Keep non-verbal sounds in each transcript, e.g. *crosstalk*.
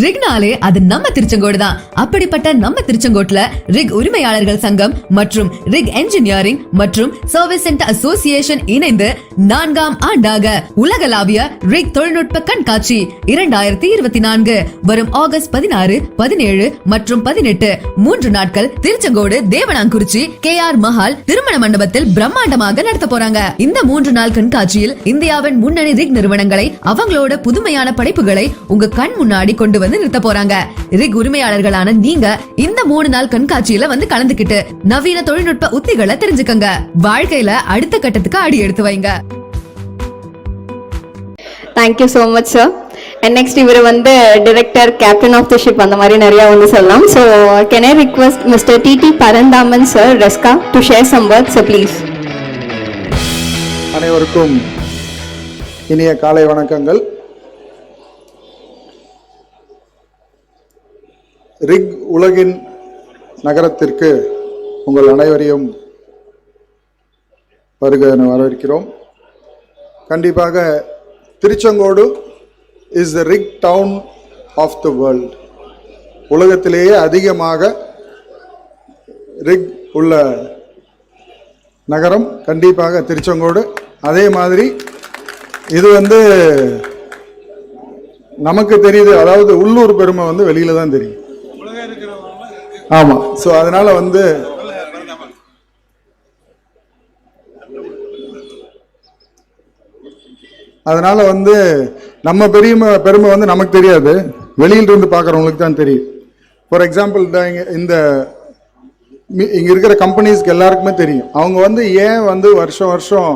ரிக்னாலே அது நம்ம திருச்செங்கோடு தான். அப்படிப்பட்ட நம்ம திருச்செங்கோட்டுல ரிக் உரிமையாளர்கள் சங்கம் மற்றும் ரிக் என்ஜினியரிங் மற்றும் சர்வீஸ் சென்டர் அசோசியேஷன் இணைந்து நான்காம் ஆண்டாக உலகளாவிய ரிக் தொழில்நுட்ப கண்காட்சி இரண்டாயிரத்தி இருபத்தி நான்கு வரும் ஆகஸ்ட் பதினாறு பதினேழு மற்றும் பதினெட்டு. மூன்று நாட்கள் திருச்செங்கோடு தேவனாங்குறிச்சி கே ஆர் மஹால் திருமண மண்டபத்தில் பிரம்மாண்டமாக நடத்த போறாங்க. இந்த மூன்று நாள் கண்காட்சியில் இந்தியாவின் முன்னணி ரிக் நிறுவனங்களை அவங்களோட புதுமையான படைப்புகளை உங்க கண் முன்னாடி கொண்டு வந்து நிறுத்த போறாங்க. ரிக் உரிமையாளர்களான நீங்க இந்த மூணு நாள் கண்காட்சியில வந்து கலந்துக்கிட்டு நவீன தொழில்நுட்ப உத்திகளை தெரிஞ்சுக்கங்க. வாழ்க்கையில அடுத்த கட்டத்துக்கு அடி எடுத்து வைங்க. Thank you so much sir and next இவர் வந்து director captain of the ship அந்த மாதிரி நிறையா வந்து சொல்லலாம். So can I request mister DD Paranthaman sir ரெஸ்கா to share some words sir please அனைவருக்கும் இனிய காலை வணக்கங்கள். ரிக் உலகின் நகரத்திற்கு உங்கள் அனைவரையும் வருக என வரவேற்கிறோம். கண்டிப்பாக Tiruchengode is the rig town of the world உலகத்திலேயே அதிகமாக ரிக் உள்ள நகரம் கண்டிப்பாக திருச்செங்கோடு. அதே மாதிரி இது வந்து நமக்கு தெரியுது அதாவது உள்ளூர் பெருமை வந்து வெளியில தான் தெரியும். ஆமா. ஸோ அதனால வந்து அதனால வந்து நம்ம பெரிய பெருமை வந்து நமக்கு தெரியாது. வெளியில இருந்து பார்க்குறவங்களுக்கு தான் தெரியும். ஃபார் எக்ஸாம்பிள் இந்த இங்கே இங்க இருக்கிற கம்பெனிஸ்க்கு எல்லாருக்குமே தெரியும். அவங்க வந்து ஏன் வந்து வருஷம் வருஷம்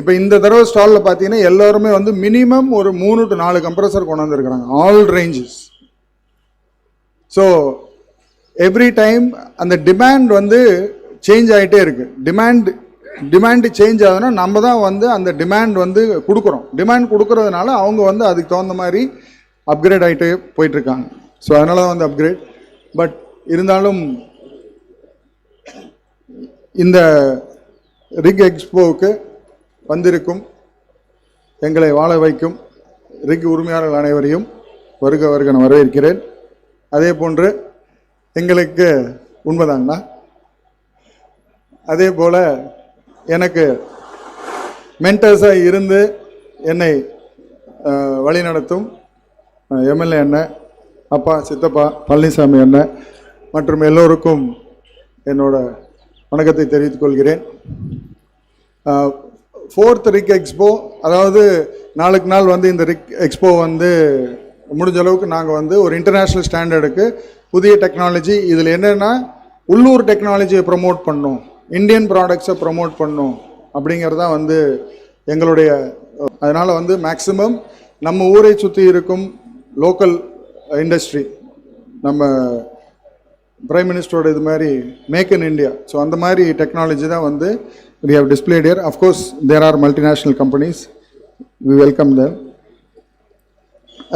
இப்போ இந்த தடவை ஸ்டாலில் பார்த்தீங்கன்னா எல்லாருமே வந்து மினிமம் ஒரு மூணு டு நாலு compressor கொண்டாந்துருக்கிறாங்க all ranges so every time அந்த டிமாண்ட் வந்து சேஞ்ச் ஆகிட்டே இருக்குது டிமாண்ட் டிமாண்டு சேஞ்ச் ஆகுதுன்னா நம்ம தான் வந்து அந்த டிமாண்ட் வந்து கொடுக்குறோம். டிமாண்ட் கொடுக்குறதுனால அவங்க வந்து அதுக்கு தகுந்த மாதிரி அப்கிரேட் ஆகிட்டே போயிட்டுருக்காங்க. ஸோ அதனால தான் வந்து அப்கிரேட் பட் இருந்தாலும் இந்த ரிக் எக்ஸ்போவுக்கு வந்திருக்கும் எங்களை வாழ வைக்கும் ரிக் உரிமையாளர்கள் அனைவரையும் வருக வருக நான் வரவேற்கிறேன். அதே போன்று எங்களுக்கு உண்மைதாங்கண்ணா. அதே போல் எனக்கு மென்டர்ஸாக இருந்து என்னை வழிநடத்தும் எம்எல்ஏ அண்ணன் அப்பா சித்தப்பா பழனிசாமி அண்ணன் மற்றும் எல்லோருக்கும் என்னோட வணக்கத்தை தெரிவித்துக் கொள்கிறேன். ஃபோர்த் ரிக் எக்ஸ்போ அதாவது நாளுக்கு நாள் வந்து இந்த ரிக் எக்ஸ்போ வந்து முடிஞ்ச அளவுக்கு நாங்கள் வந்து ஒரு இன்டர்நேஷ்னல் ஸ்டாண்டர்டுக்கு புதிய டெக்னாலஜி இதில் என்னென்னா உள்ளூர் டெக்னாலஜியை ப்ரமோட் பண்ணும். இந்தியன் ப்ராடக்ட்ஸை ப்ரமோட் பண்ணும். அப்படிங்கிறது தான் வந்து எங்களுடைய அதனால் வந்து மேக்ஸிமம் நம்ம ஊரை சுற்றி இருக்கும் லோக்கல் இண்டஸ்ட்ரி நம்ம பிரைம் மினிஸ்டரோட இது மாதிரி மேக் இன் இண்டியா ஸோ அந்த மாதிரி டெக்னாலஜி தான் வந்து we have displayed here of course there are multinational companies we welcome welcome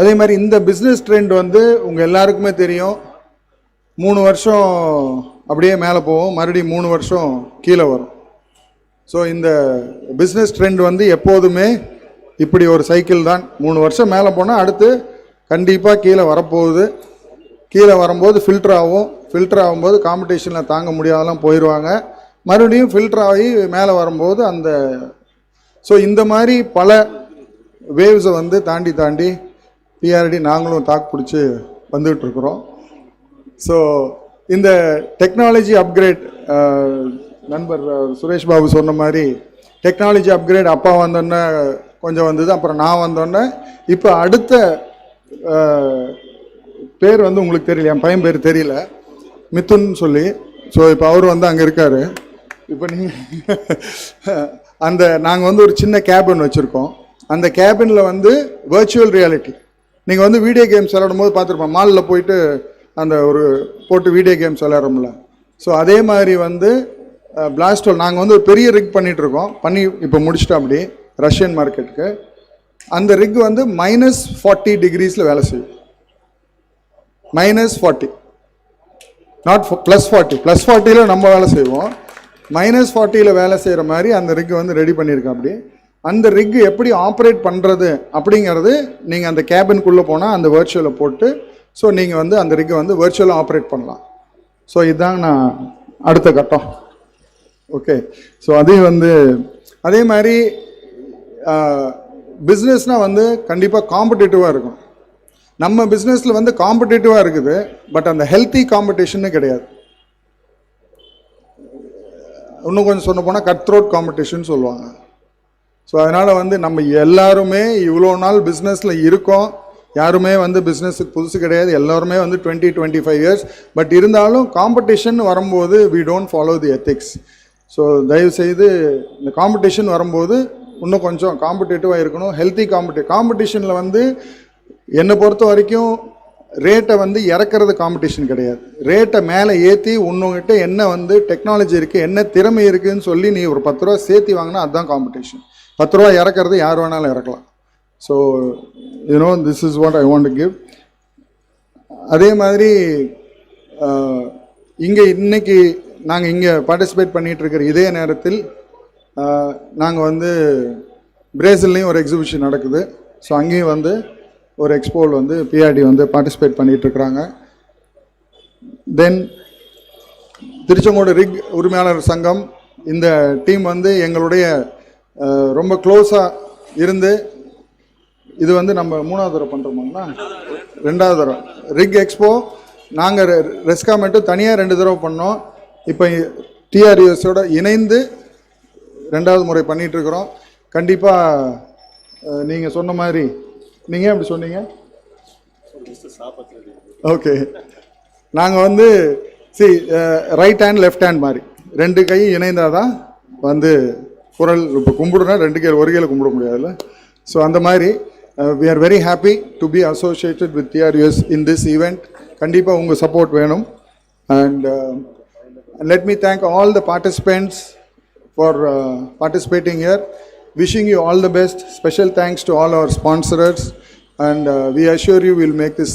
அதே மாதிரி இந்த பிஸ்னஸ் ட்ரெண்ட் வந்து உங்கள் எல்லாருக்குமே தெரியும். மூணு வருஷம் அப்படியே மேலே போகும். மறுபடியும் மூணு வருஷம் கீழே வரும். ஸோ இந்த பிஸ்னஸ் ட்ரெண்ட் வந்து எப்போதுமே இப்படி ஒரு சைக்கிள் தான். மூணு வருஷம் மேலே போனால் அடுத்து கண்டிப்பாக கீழே வரப்போகுது. கீழே வரும்போது ஃபில்டர் ஆகும். ஃபில்டர் ஆகும்போது காம்படிஷனில் தாங்க முடியாதெல்லாம் போயிடுவாங்க மறுபடியும் ஃபில்டர் ஆகி மேலே வரும்போது அந்த ஸோ இந்த மாதிரி பல வேவ்ஸை வந்து தாண்டி தாண்டி பிஆர்டி நாங்களும் தாக்கு பிடிச்சி வந்துகிட்டு இருக்கிறோம். ஸோ இந்த டெக்னாலஜி அப்கிரேட் uh, நண்பர் uh, சுரேஷ் பாபு சொன்ன மாதிரி டெக்னாலஜி அப்கிரேட் அப்பா வந்தோடனே கொஞ்சம் வந்தது அப்புறம் நான் வந்தோடனே இப்போ அடுத்த uh, பேர் வந்து உங்களுக்கு தெரியல என் பையன் பேர் தெரியல மித்துன் சொல்லி. ஸோ இப்போ அவர் வந்து அங்கே இருக்கார். இப்போ நீங்கள் *laughs* அந்த நாங்கள் வந்து ஒரு சின்ன கேபின் வச்சுருக்கோம். அந்த கேபினில் வந்து வர்ச்சுவல் ரியாலிட்டி நீங்கள் வந்து வீடியோ கேம்ஸ் விளையாடும் போது பார்த்துருப்போம் மாலில் போயிட்டு அந்த ஒரு போட்டு வீடியோ கேம்ஸ் விளையாடுறோம்ல. ஸோ அதே மாதிரி வந்து பிளாஸ்டோல் நாங்கள் வந்து ஒரு பெரிய ரிக் பண்ணிகிட்ருக்கோம் இருக்கோம் பண்ணி இப்போ முடிச்சிட்டோம் அப்படி ரஷ்யன் மார்க்கெட்டுக்கு அந்த ரிக் வந்து மைனஸ் ஃபார்ட்டி டிகிரிஸில் வேலை செய்யும். Minus forty not plus forty plus ஃபார்ட்டியில் நம்ம வேலை செய்வோம். மைனஸ் ஃபார்ட்டியில் வேலை செய்கிற மாதிரி அந்த ரிக் வந்து ரெடி பண்ணியிருக்கோம் அப்படி. அந்த ரிக் எப்படி ஆப்ரேட் பண்ணுறது அப்படிங்கிறது நீங்கள் அந்த கேபின்குள்ளே போனால் அந்த வேர்ச்சுவலை போட்டு ஸோ நீங்கள் வந்து அந்த ரிக்கை வந்து வர்ச்சுவலாக ஆப்ரேட் பண்ணலாம். ஸோ இதுதான் நான் அடுத்த கட்டம். ஓகே ஸோ அதையும் வந்து அதே மாதிரி பிஸ்னஸ்னால் வந்து கண்டிப்பாக காம்படிட்டிவாக இருக்கும். நம்ம பிஸ்னஸில் வந்து காம்படிட்டிவாக இருக்குது பட் அந்த ஹெல்த்தி காம்படிஷன்னு கிடையாது. இன்னும் கொஞ்சம் சொன்ன போனால் கட் த்ரோட் காம்படிஷன் சொல்லுவாங்க. ஸோ அதனால் வந்து நம்ம எல்லாருமே இவ்வளோ நாள் பிஸ்னஸில் இருக்கோம். யாருமே வந்து பிஸ்னஸுக்கு புதுசு கிடையாது. எல்லோருமே வந்து twenty twenty five years but இருந்தாலும் காம்படிஷன் வரும்போது we don't follow the ethics so தயவுசெய்து இந்த காம்படிஷன் வரும்போது இன்னும் கொஞ்சம் காம்படேட்டிவாக இருக்கணும். ஹெல்த்தி காம்படி காம்படிஷனில் வந்து என்னை பொறுத்த வரைக்கும் ரேட்டை வந்து இறக்குறது காம்படிஷன் கிடையாது. ரேட்டை மேலே ஏற்றி உன்னகிட்ட என்ன வந்து டெக்னாலஜி இருக்குது என்ன திறமை இருக்குதுன்னு சொல்லி நீ ஒரு பத்து ரூபா சேர்த்தி வாங்கினா அதுதான் காம்படிஷன் பத்து ரூபா இறக்குறது யார் வேணாலும் இறக்கலாம். So you know this is what I want give அதே மாதிரி இங்கே இன்னைக்கு நாங்கள் இங்கே பார்ட்டிசிபேட் பண்ணிகிட்ருக்கிற இதே நேரத்தில் நாங்கள் வந்து பிரேசில்லையும் ஒரு எக்ஸிபிஷன் நடக்குது. ஸோ அங்கேயும் வந்து ஒரு எக்ஸ்போவில் வந்து பிஆர்டி வந்து பார்ட்டிசிபேட் பண்ணிகிட்ருக்குறாங்க தென் திருச்செங்கோடு ரிக் உரிமையாளர் சங்கம் இந்த டீம் வந்து எங்களுடைய ரொம்ப க்ளோஸாக இருந்து இது வந்து நம்ம மூணாவது தடவை பண்ணுறோமாங்களா ரெண்டாவது தடவை. ரிக் எக்ஸ்போ நாங்கள் ரெஸ்கா மட்டும் தனியாக ரெண்டு தடவை பண்ணோம். இப்போ டிஆர்யூஎஸோட இணைந்து ரெண்டாவது முறை பண்ணிகிட்ருக்குறோம் கண்டிப்பாக நீங்கள் சொன்ன மாதிரி நீங்கள் அப்படி சொன்னீங்க? ஓகே. நாங்கள் வந்து see right hand left hand மாதிரி. ரெண்டு கையும் இணைந்தால் தான் வந்து குரல் இப்போ கும்பிடுனா ரெண்டு கையில் ஒரு கையில் கும்பிட முடியாதுல்ல? ஸோ அந்த மாதிரி We are very happy to be associated with TRUS in this event கண்டிப்பாக உங்கள் சப்போர்ட் வேணும் and let me thank all the participants for uh, participating here. Wishing you all the best. Special thanks to all our sponsors. And uh, we assure you we'll make this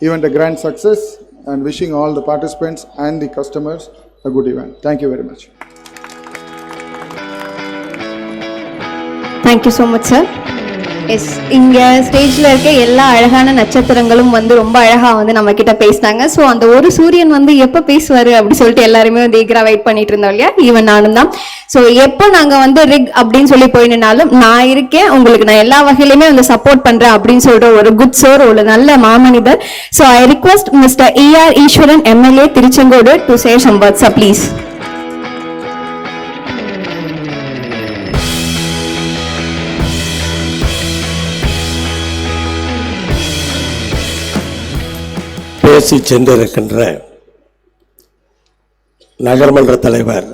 event a grand success. And wishing all the participants and the customers a good event. Thank you very much. Thank you so much sir Yes இங்கே ஸ்டேஜில் இருக்க எல்லா அழகான நட்சத்திரங்களும் வந்து ரொம்ப அழகாக வந்து நம்ம கிட்ட பேசினாங்க. ஸோ அந்த ஒரு சூரியன் வந்து எப்போ பேசுவார் அப்படி சொல்லிட்டு எல்லாருமே வந்து ஈகராக வெயிட் பண்ணிட்டு இருந்தோம் இல்லையா? ஈவன் நானும் தான். ஸோ எப்போ நாங்கள் வந்து ரிக் அப்படின்னு சொல்லி போயினாலும் நான் இருக்கேன் உங்களுக்கு நான் எல்லா வகையிலுமே வந்து சப்போர்ட் பண்ணுறேன் அப்படின்னு சொல்கிற ஒரு குட் சோர் ஒரு நல்ல மாமனிதர். So I request mister AR Eswaran MLA Tiruchengode to share some words please பேசி சென்றிருக்கின்ற நகர்மன்ற தலைவர்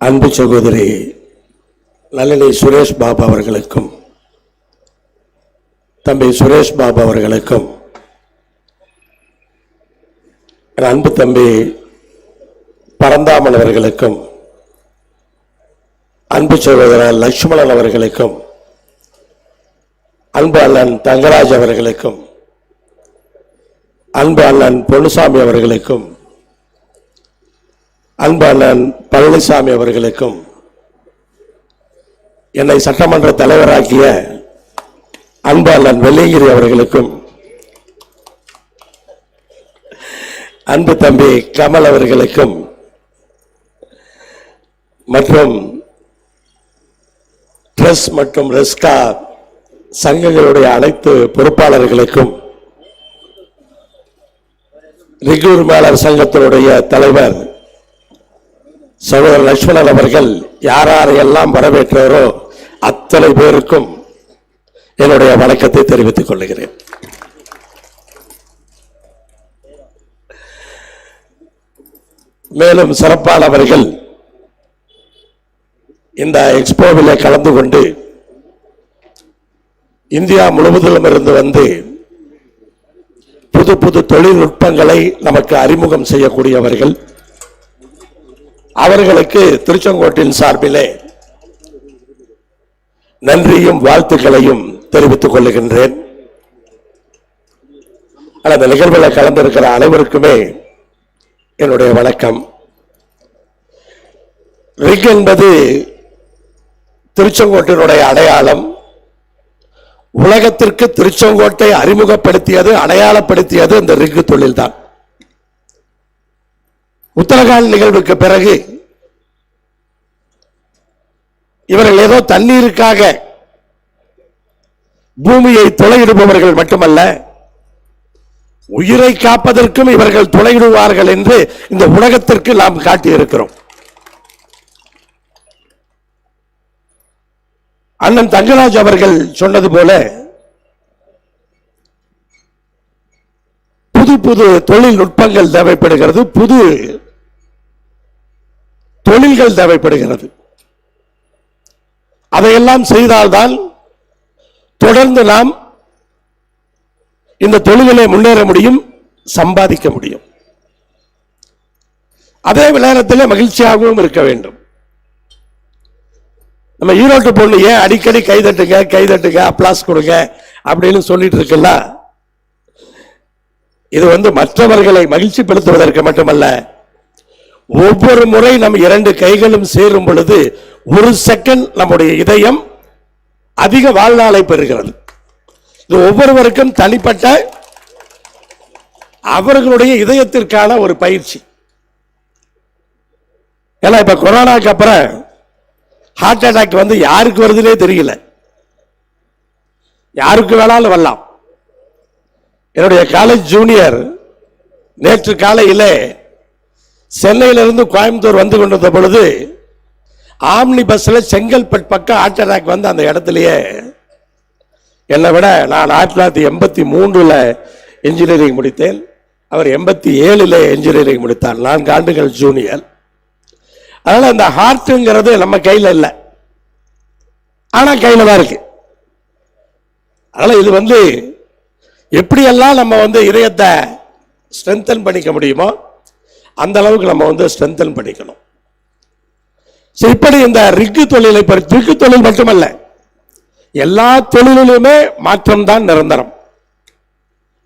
அன்பு சகோதரி நளினி சுரேஷ் பாபு அவர்களுக்கும் தம்பி சுரேஷ் பாபு அவர்களுக்கும் அன்பு தம்பி பரந்தாமன் அவர்களுக்கும் அன்பு சகோதரர் லட்சுமணன் அவர்களுக்கும் அன்பு அண்ணன் தங்கராஜ் அவர்களுக்கும் அன்பு அண்ணன் பொன்னுசாமி அவர்களுக்கும் அன்பு அண்ணன் பழனிசாமி அவர்களுக்கும் என்னை சட்டமன்ற தலைவராக்கிய அன்பு அண்ணன் வெள்ளையங்கிரி அவர்களுக்கும் அன்பு தம்பி கமல் அவர்களுக்கும் மற்றும் ட்ரெஸ் மற்றும் ரெஸ்கா சங்கங்களுடைய அனைத்து பொறுப்பாளர்களுக்கும் ரெகுலர் மேலர் சங்கத்தினுடைய தலைவர் சகோதரர் லட்சுமணன் அவர்கள் யாரையெல்லாம் வரவேற்றாரோ அத்தனை பேருக்கும் என்னுடைய வணக்கத்தை தெரிவித்துக் கொள்கிறேன். மேலும் சிறப்பானவர்கள் இந்த எக்ஸ்போவிலே கலந்து கொண்டு இந்தியா முழுவதிலும் இருந்து வந்து புது புது தொழில்நுட்பங்களை நமக்கு அறிமுகம் செய்யக்கூடியவர்கள். அவர்களுக்கு திருச்செங்கோட்டின் சார்பிலே நன்றியும் வாழ்த்துக்களையும் தெரிவித்துக் கொள்ளுகின்றேன் அந்த நிகழ்வில் கலந்திருக்கிற அனைவருக்குமே என்னுடைய வணக்கம். ரிக் என்பது திருச்செங்கோட்டினுடைய அடையாளம். உலகத்திற்கு திருச்செங்கோட்டை அறிமுகப்படுத்தியது அடையாளப்படுத்தியது இந்த ரிக்கு தொழில் தான் உத்தரகாண்ட் நிகழ்வுக்கு பிறகு இவர்கள் ஏதோ தண்ணீருக்காக பூமியை துளையிடுபவர்கள் மட்டுமல்ல உயிரை காப்பதற்கும் இவர்கள் துளையிடுவார்கள் என்று இந்த உலகத்திற்கு நாம் காட்டியிருக்கிறோம். அண்ணன் தங்கராஜ் அவர்கள் சொன்னது போல புது புது தொழில்நுட்பங்கள் தேவைப்படுகிறது புது தொழில்கள் தேவைப்படுகிறது. அதையெல்லாம் செய்தால்தான் தொடர்ந்து நாம் இந்த தொழிலை முன்னேற முடியும் சம்பாதிக்க முடியும். அதே நேரத்தில் மகிழ்ச்சியாகவும் இருக்க வேண்டும். நம்ம ஈரோட்டு பொண்ணு ஏன் அடிக்கடி கைதட்டுங்க கைதட்டுங்க அப்ளாஸ் கொடுங்க அப்படின்னு சொல்லிட்டு இருக்குல்ல? இது வந்து மற்றவர்களை மகிழ்ச்சிப்படுத்துவதற்கு மட்டுமல்ல. ஒவ்வொரு முறை நம் இரண்டு கைகளும் சேரும் பொழுது ஒரு செகண்ட் நம்முடைய இதயம் அதிக வாழ்நாளை பெறுகிறது. இது ஒவ்வொருவருக்கும் தனிப்பட்ட அவர்களுடைய இதயத்திற்கான ஒரு பயிற்சி. ஏன்னா இப்ப கொரோனாக்கு அப்புறம் ஹார்ட் அட்டாக் வந்து யாருக்கு வருதுன்னே தெரியல. யாருக்கு வேணாலும் வரலாம். என்னுடைய காலேஜ் ஜூனியர் நேற்று காலையிலே சென்னையிலிருந்து கோயம்புத்தூர் வந்து கொண்டிருந்த பொழுது ஆம்னி பஸ்ஸில் செங்கல்பட் பக்கம் ஹார்ட் அட்டாக் வந்து அந்த இடத்துலையே என்னை விட நான் ஆயிரத்தி தொள்ளாயிரத்தி எண்பத்தி மூன்றுல இன்ஜினியரிங் முடித்தேன். அவர் எண்பத்தி ஏழில் இன்ஜினியரிங் முடித்தார். நான்கு ஆண்டுகள் ஜூனியர் அதனால் அந்த ஹார்ட்டுங்கிறது நம்ம கையில் இல்லை. ஆனால் கையில் தான் இருக்கு. அதனால் இது வந்து எப்படியெல்லாம் நம்ம வந்து இதயத்தை ஸ்ட்ரென்தன் பண்ணிக்க முடியுமோ அந்த அளவுக்கு நம்ம வந்து ஸ்ட்ரென்தன் பண்ணிக்கணும். ஸோ இப்படி இந்த ரிக்கு தொழிலை பற்றி ரிக்கு தொழில் மட்டுமல்ல எல்லா தொழிலிலுமே மாற்றம் தான் நிரந்தரம்.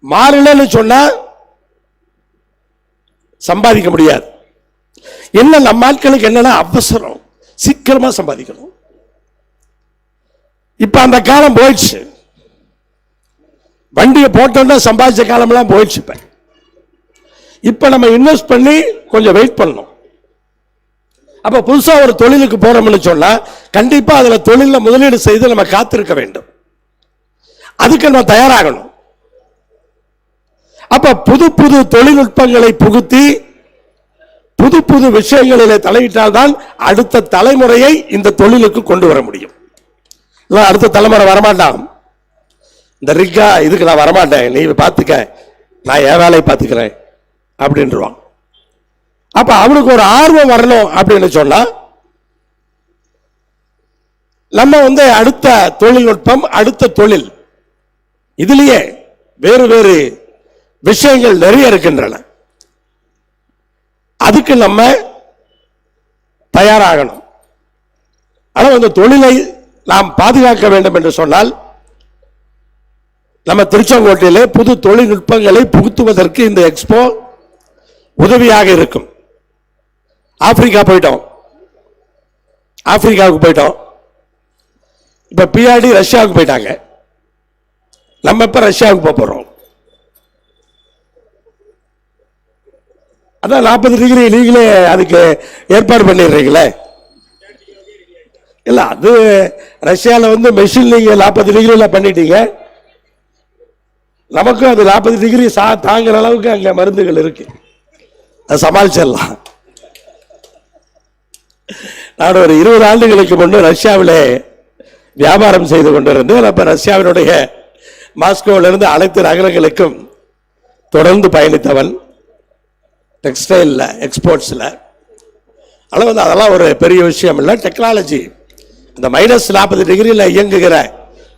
மாறலன்னு சொன்னால் சம்பாதிக்க முடியாது. என்ன நம்ம ஆட்களுக்கு என்னன்னா அவசரம். சீக்கிரமா சம்பாதிக்கணும். இப்ப அந்த காலம் போயிடுச்சு. வண்டியை போட்டோம்னா சம்பாதிச்ச காலம்லாம் போயிடுச்சு இப்ப. இப்ப நம்ம இன்வெஸ்ட் பண்ணி கொஞ்சம் வெயிட் பண்ணணும். அப்ப புதுசா ஒரு தொழிலுக்கு போறோம்னு சொன்னா கண்டிப்பா அதுல தொழில முதலீடு செய்து நம்ம காத்திருக்க வேண்டும். அதுக்கு நம்ம தயாராகணும். அப்ப புது புது தொழில்நுட்பங்களை புகுத்தி புது புது விஷயங்களிலே தலையிட்டால் தான் அடுத்த தலைமுறையை இந்த தொழிலுக்கு கொண்டு வர முடியும். இல்லை அடுத்த தலைமுறை வரமாட்டான். இந்த ரிக்கா இதுக்கு நான் வரமாட்டேன். நீ பார்த்துக்க. நான் என் வேலையை பார்த்துக்கிறேன். அப்படின்றான் அப்போ அவனுக்கு ஒரு ஆர்வம் வரணும் அப்படின்னு சொன்னால் நம்ம வந்து அடுத்த தொழில்நுட்பம் அடுத்த தொழில். இதுலேயே வேறு வேறு விஷயங்கள் நிறைய இருக்கின்றன. அதுக்கு நம்ம தயாராகணும். ஆனால் அந்த தொழிலை நாம் பாதுகாக்க வேண்டும் என்று சொன்னால் நம்ம திருச்செங்கோட்டையிலே புது தொழில்நுட்பங்களை புகுத்துவதற்கு இந்த எக்ஸ்போ உதவியாக இருக்கும். ஆப்பிரிக்கா போயிட்டோம். ஆப்பிரிக்காவுக்கு போயிட்டோம். இப்போ பிஆர்டி ரஷ்யாவுக்கு போயிட்டாங்க. நம்ம இப்போ ரஷ்யாவுக்கு போக போகிறோம் அதான் நாற்பது டிகிரி நீங்களே அதுக்கு ஏற்பாடு பண்ணிடுறீங்களே? இல்லை அது ரஷ்யாவில் வந்து மெஷின் நீங்கள் நாற்பது டிகிரியில் பண்ணிட்டீங்க. நமக்கும் அது நாற்பது டிகிரி சா தாங்குற அளவுக்கு அங்கே மருந்துகள் இருக்கு. அதை சமாளிச்சிடலாம். நான் ஒரு இருபது ஆண்டுகளுக்கு முன்பு ரஷ்யாவிலே வியாபாரம் செய்து கொண்டிருந்தேன். அப்போ ரஷ்யாவினுடைய மாஸ்கோவிலிருந்து அனைத்து நகரங்களுக்கும் தொடர்ந்து பயணித்தவன். டெக்ஸ்டைலில் எக்ஸ்போர்ட்ஸில் ஆனால் வந்து அதெல்லாம் ஒரு பெரிய விஷயம் இல்லை. டெக்னாலஜி இந்த மைனஸ் நாற்பது டிகிரியில் இயங்குகிற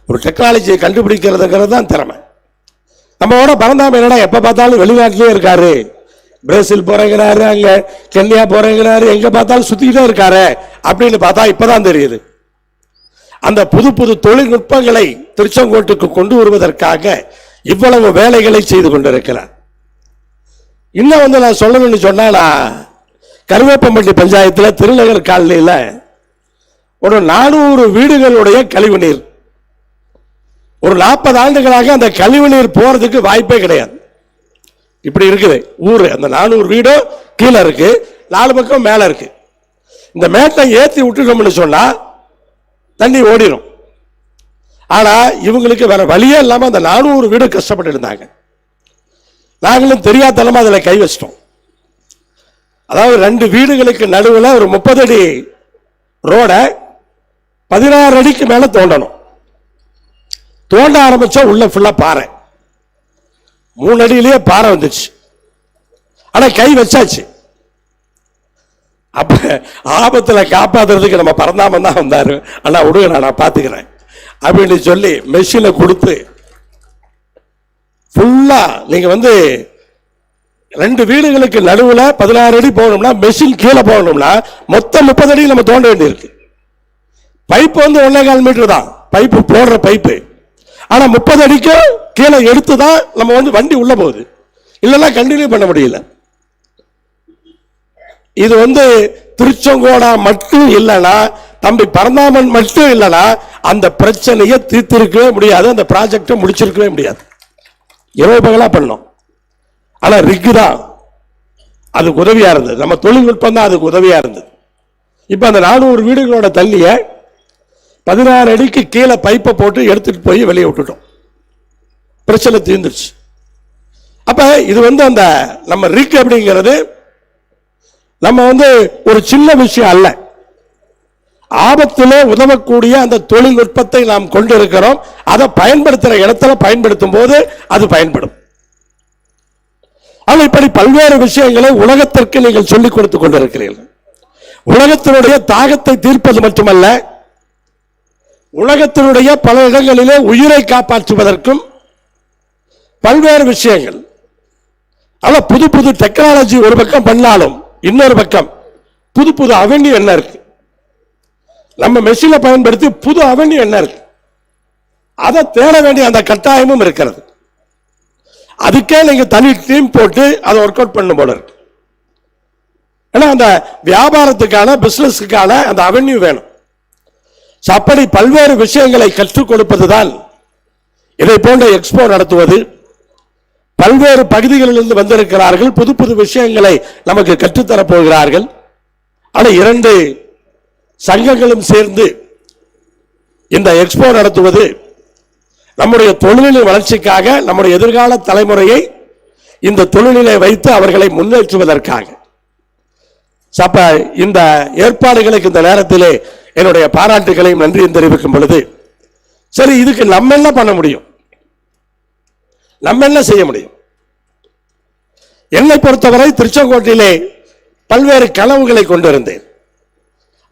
ஒரு டெக்னாலஜியை கண்டுபிடிக்கிறதுங்கிறது தான் திறமை. நம்மளோட பரந்தாம என்னடா எப்போ பார்த்தாலும் வெளிநாட்டிலே இருக்காரு. பிரேசில் போறேங்கிறாரு அங்கே கென்யா போறேங்கிறாரு எங்கே பார்த்தாலும் சுற்றிக்கிட்டே இருக்காரு அப்படின்னு பார்த்தா இப்போ தான் தெரியுது. அந்த புது புது தொழில்நுட்பங்களை திருச்செங்கோட்டுக்கு கொண்டு வருவதற்காக இவ்வளவு வேலைகளை செய்து கொண்டிருக்கிறார். இன்னும் வந்து நான் சொல்லணும்னு சொன்னா கருவேப்பம்பட்டி பஞ்சாயத்தில் திருநகர் காலனியில் ஒரு நானூறு வீடுகளுடைய கழிவு நீர். ஒரு நாற்பது ஆண்டுகளாக அந்த கழிவுநீர் போறதுக்கு வாய்ப்பே கிடையாது. இப்படி இருக்குது. ஊர் அந்த நானூறு வீடும் கீழே இருக்கு. நாலு பக்கம் மேலே இருக்கு. இந்த மேட்டை ஏற்றி விட்டுட்டோம்னு சொன்னால் தண்ணி ஓடிடும் ஆனால் இவங்களுக்கு வேற வழியே இல்லாமல் அந்த நானூறு வீடு கஷ்டப்பட்டு இருந்தாங்க. நாங்களும் தெரியாதனமா அதில் கை வச்சிட்டோம். அதாவது ரெண்டு வீடுகளுக்கு நடுவில் ஒரு முப்பது அடி ரோட பதினாறு அடிக்கு மேலே தோண்டணும். தோண்ட ஆரம்பித்தா உள்ள ஃபுல்லாக பாறை. மூணு அடியிலேயே பாறை வந்துச்சு. ஆனால் கை வச்சாச்சு. அப்ப ஆபத்தில் காப்பாத்துறதுக்கு நம்ம பரந்தாமன் தான் வந்தார். அண்ணா விடுங்க நான் பார்த்துக்கிறேன் அப்படின்னு சொல்லி மெஷினை கொடுத்து ஃபுல்லாக நீங்கள் வந்து ரெண்டு வீடுகளுக்கு நடுவில் பதினாறு அடி போகணும்னா மெஷின் கீழே போகணும்னா மொத்தம் முப்பது அடி நம்ம தோண்ட வேண்டியிருக்கு. பைப்பு வந்து ஒன்றே கால் மீட்டர் தான். பைப்பு போடுற பைப்பு ஆனால் முப்பது அடிக்கு கீழே எடுத்து தான் நம்ம வந்து வண்டி உள்ளே போகுது. இல்லைன்னா கண்டினியூ பண்ண முடியல. இது வந்து திருச்செங்கோடா மட்டும் இல்லைன்னா தம்பி பரந்தாமன் மட்டும் இல்லைன்னா அந்த பிரச்சனையை தீர்த்திருக்கவே முடியாது அந்த ப்ராஜெக்டை முடிச்சிருக்கவே முடியாது. இரவு பகலாக பண்ணோம் ஆனால் ரிக்கு தான். அதுக்கு உதவியாக இருந்தது. நம்ம தொழில்நுட்பம் தான் அதுக்கு உதவியாக இருந்தது. இப்போ அந்த நானூறு வீடுகளோட தள்ளியை பதினாறு அடிக்கு கீழே பைப்பை போட்டு எடுத்துகிட்டு போய் வெளியே விட்டுட்டோம். பிரச்சனை தீர்ந்துருச்சு. அப்போ இது வந்து அந்த நம்ம ரிக் அப்படிங்கிறது நம்ம வந்து ஒரு சின்ன விஷயம் அல்ல. ஆபத்திலே உதவக்கூடிய அந்த தொழில்நுட்பத்தை நாம் கொண்டிருக்கிறோம். அதை பயன்படுத்துகிற இடத்துல பயன்படுத்தும் போது அது பயன்படும். ஆனால் இப்படி பல்வேறு விஷயங்களை உலகத்திற்கு நீங்கள் சொல்லிக் கொடுத்துக் கொண்டிருக்கிறீர்கள். உலகத்தினுடைய தாகத்தை தீர்ப்பது மட்டுமல்ல உலகத்தினுடைய பல இடங்களிலே உயிரை காப்பாற்றுவதற்கும் பல்வேறு விஷயங்கள். ஆனால் புது புது டெக்னாலஜி ஒரு பக்கம் பண்ணாலும் இன்னொரு பக்கம் புது புது அவென்யூ என்ன இருக்கு? நம்ம மெஷினை பயன்படுத்தி புது அவென்யூ என்ன இருக்கு? அதை தேட வேண்டிய அந்த கட்டாயமும் இருக்கிறது. அதுக்கே நீங்க தனி டீம் போட்டு அதை ஒர்க் அவுட் பண்ண போல இருக்கு. ஏன்னா அந்த வியாபாரத்துக்கான பிசினஸுக்கான அந்த அவென்யூ வேணும். அப்படி பல்வேறு விஷயங்களை கற்றுக் கொடுப்பதுதான் இதை போன்ற எக்ஸ்போ நடத்துவது. பல்வேறு பகுதிகளிலிருந்து வந்திருக்கிறார்கள் புது புது விஷயங்களை நமக்கு கற்றுத்தரப் போகிறார்கள். ஆனால் இரண்டு சங்கங்களும் சேர்ந்து இந்த எக்ஸ்போ நடத்துவது நம்முடைய தொழிலின் வளர்ச்சிக்காக நம்முடைய எதிர்கால தலைமுறையை இந்த தொழிலிலே வைத்து அவர்களை முன்னேற்றுவதற்காக. அப்ப இந்த ஏற்பாடுகளுக்கு இந்த நேரத்திலே என்னுடைய பாராட்டுகளையும் நன்றியும் தெரிவிக்கும் பொழுது சரி இதுக்கு நம்ம என்ன பண்ண முடியும்? நம்ம என்ன செய்ய முடியும்? என்னை பொறுத்தவரை திருச்செங்கோட்டிலே பல்வேறு கனவுகளை கொண்டிருந்தேன்.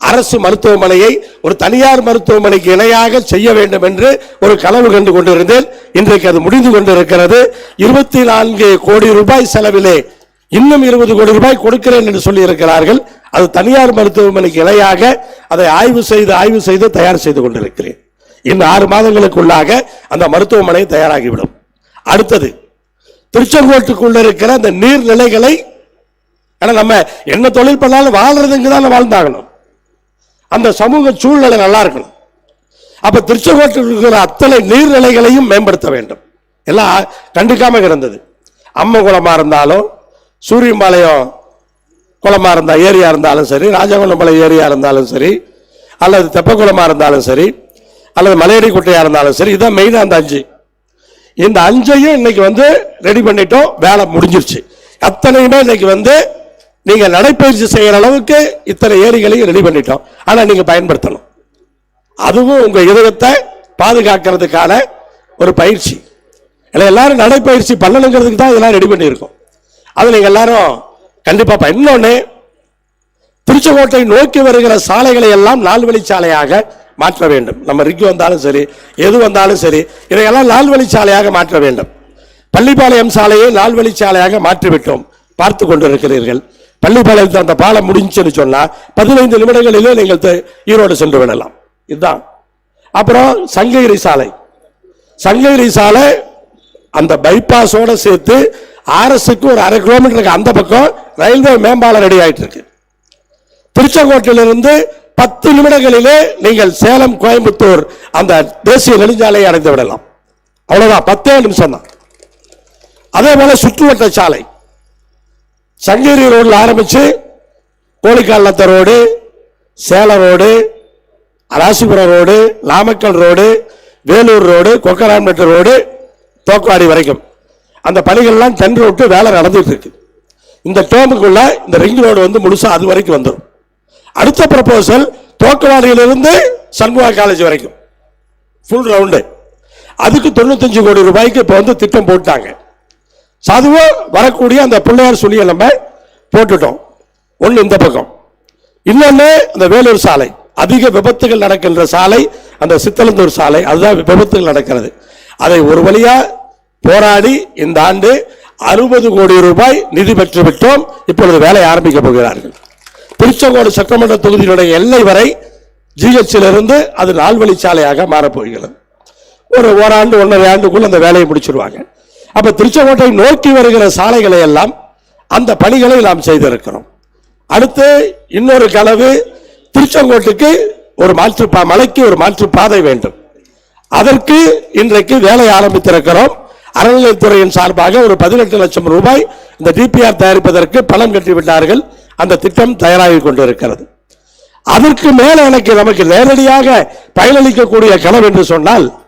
அரசு மருத்துவமனையை ஒரு தனியார் மருத்துவமனைக்கு இணையாக செய்ய வேண்டும் என்று ஒரு கனவு கண்டு கொண்டிருந்தேன். இன்றைக்கு அது முடிந்து கொண்டிருக்கிறது. இருபத்தி நான்கு கோடி ரூபாய் செலவிலே இன்னும் இருபது கோடி ரூபாய் கொடுக்கிறேன் என்று சொல்லியிருக்கிறார்கள். அது தனியார் மருத்துவமனைக்கு இணையாக அதை ஆய்வு செய்து ஆய்வு செய்து தயார் செய்து கொண்டிருக்கிறேன். இன்னும் ஆறு மாதங்களுக்குள்ளாக அந்த மருத்துவமனை தயாராகிவிடும். அடுத்தது திருச்செங்கோட்டுக்குள்ள இருக்கிற அந்த நீர்நிலைகளை ஏன்னா நம்ம என்ன தொழில் பண்ணாலும் வாழ்றதுங்க தான் வாழ்ந்தாகணும். அந்த சமூக சூழ்நிலை நல்லா இருக்கணும். அப்ப திருச்செங்கோட்டில் இருக்கிற அத்தனை நீர்நிலைகளையும் மேம்படுத்த வேண்டும். எல்லாம் கண்டுக்காம கிடந்தது. அம்ம குளமா இருந்தாலும் சூரியம்பாளையம் குளமா இருந்தால் ஏரியா இருந்தாலும் சரி ராஜகுளம்பாளையம் ஏரியா இருந்தாலும் சரி அல்லது தெப்பக்குளமா இருந்தாலும் சரி அல்லது மலையடி குட்டையா இருந்தாலும் சரி இதான் மெயினாக அந்த அஞ்சு. இந்த அஞ்சையும் இன்னைக்கு வந்து ரெடி பண்ணிட்டோம். வேலை முடிஞ்சிருச்சு. அத்தனையுமே இன்னைக்கு வந்து நீங்க நடைப்பயிற்சி செய்யற அளவுக்கு இத்தனை ஏரிகளையும் ரெடி பண்ணிட்டோம். ஆனா நீங்க பயன்படுத்தணும். அதுவும் உங்க இதயத்தை பாதுகாக்கிறதுக்கான ஒரு பயிற்சி. இல்லை எல்லாரும் நடைப்பயிற்சி பண்ணணுங்கிறதுக்கு தான் இதெல்லாம் ரெடி பண்ணியிருக்கோம். அது நீங்க எல்லாரும் கண்டிப்பா ப- இன்னொன்னு திருச்செங்கோட்டை நோக்கி வருகிற சாலைகளை எல்லாம் நால்வழி சாலையாக மாற்ற வேண்டும். நம்ம ரிக்கு வந்தாலும் சரி எது வந்தாலும் சரி இதையெல்லாம் நால்வழி சாலையாக மாற்ற வேண்டும். பள்ளிப்பாளையம் சாலையை நால்வழி சாலையாக மாற்றிவிட்டோம். பார்த்து கொண்டிருக்கிறீர்கள். பள்ளிப்பாளையத்தில் அந்த பாலம் முடிஞ்சுன்னு சொன்னால் பதினைந்து நிமிடங்களிலே நீங்கள் ஈரோடு சென்று விடலாம். இதுதான். அப்புறம் சங்ககிரி சாலை. சங்ககிரி சாலை அந்த பைபாஸோட சேர்த்து ஆர்எஸ்க்கு ஒரு அரை கிலோமீட்டருக்கு அந்த பக்கம் ரயில்வே மேம்பாலம் ரெடி ஆகிட்டு இருக்கு திருச்செங்கோட்டிலிருந்து பத்து நிமிடங்களிலே நீங்கள் சேலம் கோயம்புத்தூர் அந்த தேசிய நெடுஞ்சாலையை அடைந்து விடலாம். அவ்வளோதான் பத்தே நிமிஷம் தான் அதே போல சுற்றுவட்ட சாலை. சங்ககிரி ரோடில் ஆரம்பித்து கோழிக்காலத்த road Salem road Rasipuram road Namakkal road Vellore road Kokkarampettai road Thokkuvadi வரைக்கும். அந்த பணிகள்லாம் தென் ரோட்டு வேலை நடந்துட்டு இருக்கு. இந்த டேமுக்குள்ள இந்த ரிங் ரோடு வந்து முழுசாக அது வரைக்கும் வந்துடும். அடுத்த ப்ரப்போசல் தோக்கவாடியிலிருந்து சண்முகா காலேஜ் வரைக்கும். ஃபுல் ரவுண்டு அதுக்கு தொண்ணூத்தஞ்சு கோடி ரூபாய்க்கு இப்போ வந்து திட்டம் போட்டாங்க. அதுவும் வரக்கூடிய அந்த பிள்ளையார் சுழியை நம்ம போட்டுட்டோம். ஒன்று இந்த பக்கம். இன்னொன்று அந்த வேலூர் சாலை. அதிக விபத்துகள் நடக்கின்ற சாலை அந்த சித்தலந்தூர் சாலை அதுதான் விபத்துகள் நடக்கிறது. அதை ஒரு வழியாக போராடி இந்த ஆண்டு அறுபது கோடி ரூபாய் நிதி பெற்று விட்டோம். இப்பொழுது வேலை ஆரம்பிக்க போகிறார்கள். திருச்செங்கோடு சட்டமன்ற தொகுதியினுடைய எல்லை வரை ஜிஹெச்சிலிருந்து அது நால்வழி சாலையாக மாறப்போகிறது. ஒரு ஓராண்டு ஒன்றரை ஆண்டுக்குள்ள அந்த வேலையை முடிச்சிருவாங்க. அப்ப திருச்செங்கோட்டை நோக்கி வருகிற சாலைகளை எல்லாம் அந்த பணிகளை நாம் செய்திருக்கிறோம். அடுத்து இன்னொரு கனவு திருச்செங்கோட்டுக்கு ஒரு மாற்று பா- மலைக்கு ஒரு மாற்று பாதை வேண்டும். அதற்கு இன்றைக்கு வேலை ஆரம்பித்திருக்கிறோம். அறநிலையத்துறையின் சார்பாக ஒரு பதினெட்டு லட்சம் ரூபாய் இந்த டிபிஆர் தயாரிப்பதற்கு பணம் கட்டிவிட்டார்கள். அந்த திட்டம் தயாராகி கொண்டிருக்கிறது. அதற்கு மேல எனக்கு நமக்கு நேரடியாக பயனளிக்கக்கூடிய கனவு என்று சொன்னால்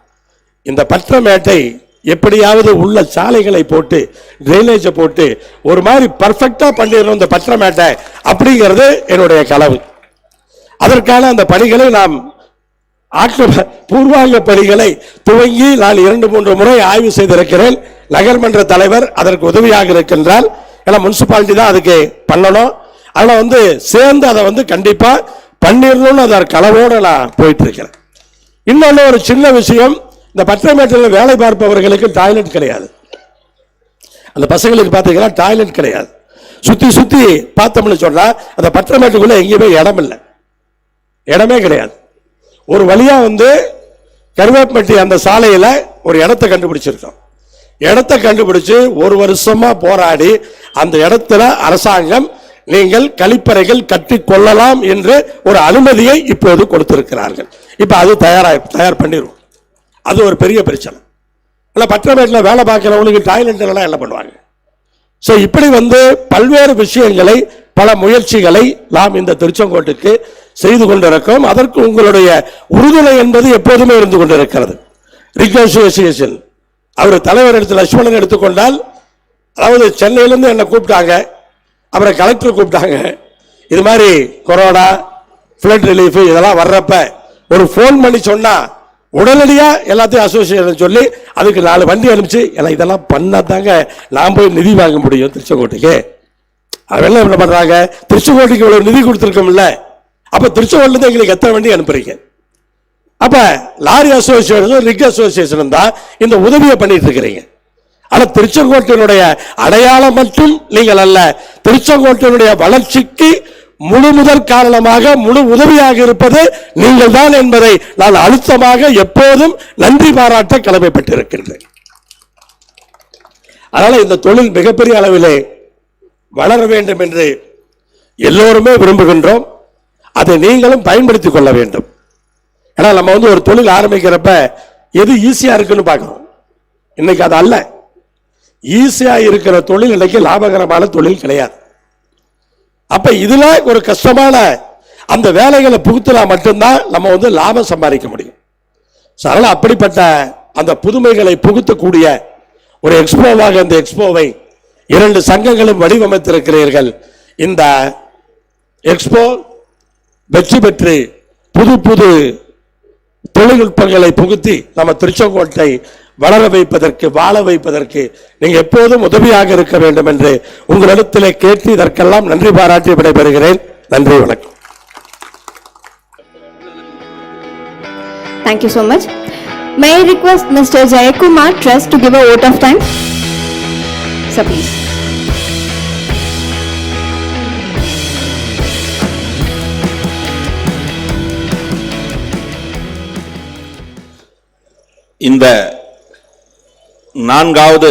இந்த பற்றமேட்டை எப்படியாவது உள்ள சாலைகளை போட்டு ட்ரைனேஜை போட்டு ஒரு மாதிரி பர்ஃபெக்டாக பண்ணிடணும் இந்த பற்றமேட்டை அப்படிங்கிறது என்னுடைய கனவு. அதற்கான அந்த பணிகளை நாம் ஆக்க பூர்வாங்க பணிகளை துவங்கி நான் இரண்டு மூன்று முறை ஆய்வு செய்திருக்கிறேன். நகர்மன்ற தலைவர் அதற்கு உதவியாக இருக்கின்றார். ஏன்னா முனிசிபாலிட்டி தான் அதுக்கு பண்ணணும். ஆனால் வந்து சேர்ந்து அதை வந்து கண்டிப்பாக பண்ணிடணும்னு அதை கனவோடு நான் போயிட்டு இருக்கிறேன். இன்னொன்று ஒரு சின்ன விஷயம். இந்த பத்திரமேட்டில் வேலை பார்ப்பவர்களுக்கு டாய்லெட் கிடையாது. அந்த பசங்களுக்கு பார்த்தீங்கன்னா டாய்லெட் கிடையாது. சுற்றி சுற்றி பார்த்தோம்னு சொன்னால் அந்த பத்திரமேட்டுக்குள்ள எங்கேயுமே இடம் இல்லை. இடமே கிடையாது. ஒரு வழியாக வந்து கருவேப்பட்டி அந்த சாலையில் ஒரு இடத்த கண்டுபிடிச்சிருக்கோம். இடத்த கண்டுபிடிச்சு ஒரு வருஷமாக போராடி அந்த இடத்துல அரசாங்கம் நீங்கள் கழிப்பறைகள் கட்டி கொள்ளலாம் என்று ஒரு அனுமதியை இப்போது கொடுத்திருக்கிறார்கள். இப்போ அது தயாராக தயார் பண்ணிடுவோம் அது ஒரு பெரிய பிரச்சனை. இல்லை பத்திரமேட்டில் வேலை பார்க்குறவங்களுக்கு டாய்லெட் எல்லாம் என்ன பண்ணுவாங்க? ஸோ இப்படி வந்து பல்வேறு விஷயங்களை பல முயற்சிகளை நாம் இந்த திருச்செங்கோட்டுக்கு செய்து கொண்டிருக்கிறோம். அதற்கு உங்களுடைய உறுதுணை என்பது எப்போதுமே இருந்து கொண்டிருக்கிறது. ரிகோசியேஷன் அவர் தலைவர் எடுத்து லட்சுமணன் எடுத்துக்கொண்டால் அதாவது சென்னையிலேருந்து என்னை கூப்பிட்டாங்க அப்புறம் கலெக்டர் கூப்பிட்டாங்க. இது மாதிரி கொரோனா ஃப்ளட் ரிலீஃபு இதெல்லாம் வர்றப்ப ஒரு ஃபோன் பண்ணி சொன்னால் உடனடியாக எல்லாத்தையும் அசோசியேஷன் சொல்லி அதுக்கு நாலு வண்டி அனுப்பிச்சு எல்லாம் இதெல்லாம் பண்ணாதாங்க நாம் போய் நிதி வாங்க முடியும் திருச்செங்கோட்டைக்கு. அதெல்லாம் என்ன பண்ணுறாங்க திருச்செங்கோட்டைக்கு இவ்வளோ நிதி கொடுத்துருக்கோம்ல. அப்போ திருச்செங்கோட்டிலேருந்து எங்களுக்கு எத்தனை வண்டி அனுப்புறீங்க? அப்போ லாரி அசோசியேஷன் ரிக் அசோசியேஷன் தான் இந்த உதவியை பண்ணிட்டு இருக்கிறீங்க. ஆனால் திருச்செங்கோட்டையினுடைய அடையாளம் மட்டும் நீங்கள் அல்ல திருச்செங்கோட்டையினுடைய வளர்ச்சிக்கு முழு முதற் காரணமாக முழு உதவியாக இருப்பது நீங்கள் தான் என்பதை நான் அழுத்தமாக எப்போதும் நன்றி பாராட்ட கடமைப்பட்டிருக்கின்றேன். அதனால் இந்த தொழில் மிகப்பெரிய அளவிலே வளர வேண்டும் என்று எல்லோருமே விரும்புகின்றோம். அதை நீங்களும் பயன்படுத்திக் கொள்ள வேண்டும். ஏன்னா நம்ம வந்து ஒரு தொழில் ஆரம்பிக்கிறப்ப எது ஈஸியாக இருக்குன்னு பார்க்கணும் இன்னைக்கு அது அல்ல. ஈஸியாக இருக்கிற தொழில் இன்னைக்கு லாபகரமான தொழில் கிடையாது. அப்ப இதுல ஒரு கஷ்டமான அந்த வேலைகளை புகுத்தினா மட்டும்தான் நம்ம வந்து லாபம் சம்பாதிக்க முடியும். சரளா அப்படிப்பட்ட அந்த புதுமைகளை புகுத்தக்கூடிய ஒரு எக்ஸ்போவாக இந்த எக்ஸ்போவை இரண்டு சங்கங்களும் வடிவமைத்திருக்கிறீர்கள். இந்த எக்ஸ்போ வெற்றி பெற்று புது புது தொழில்நுட்பங்களை புகுத்தி நம்ம திருச்செங்கோட்டை வளர வைப்பதற்கு வாழ வைப்பதற்கு நீங்க எப்போதும் உதவியாக இருக்க வேண்டும் என்று உங்களிடத்திலே கேட்டு இதற்கெல்லாம் நன்றி பாராட்டி விடைபெறுகிறேன் நன்றி வணக்கம் Thank you so much. May I request Mr. Jayakumar Trust to give a vote of thanks? Sir, please. இந்த நான்காவது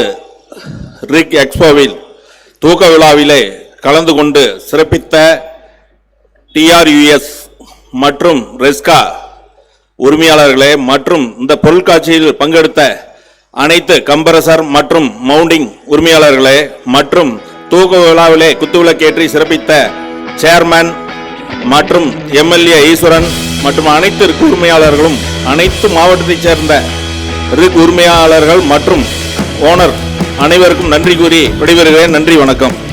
ரிக் எக்ஸ்போவில் தூக்க விழாவிலே கலந்து கொண்டு சிறப்பித்த டிஆர்யூஎஸ் மற்றும் ரெஸ்கா உரிமையாளர்களே மற்றும் இந்த பொருட்காட்சியில் பங்கெடுத்த அனைத்து கம்பரசர் மற்றும் மவுண்டிங் உரிமையாளர்களே மற்றும் தூக்க விழாவிலே குத்துவிளக்கேற்றி சிறப்பித்த சேர்மேன் மற்றும் எம்எல்ஏ ஈஸ்வரன் மற்றும் அனைத்து உரிமையாளர்களும் அனைத்து மாவட்டத்தைச் சேர்ந்த ரிக் உரிமையாளர்கள் மற்றும் ஓனர் அனைவருக்கும் நன்றி கூறி விடைபெறுகிறேன். நன்றி வணக்கம்.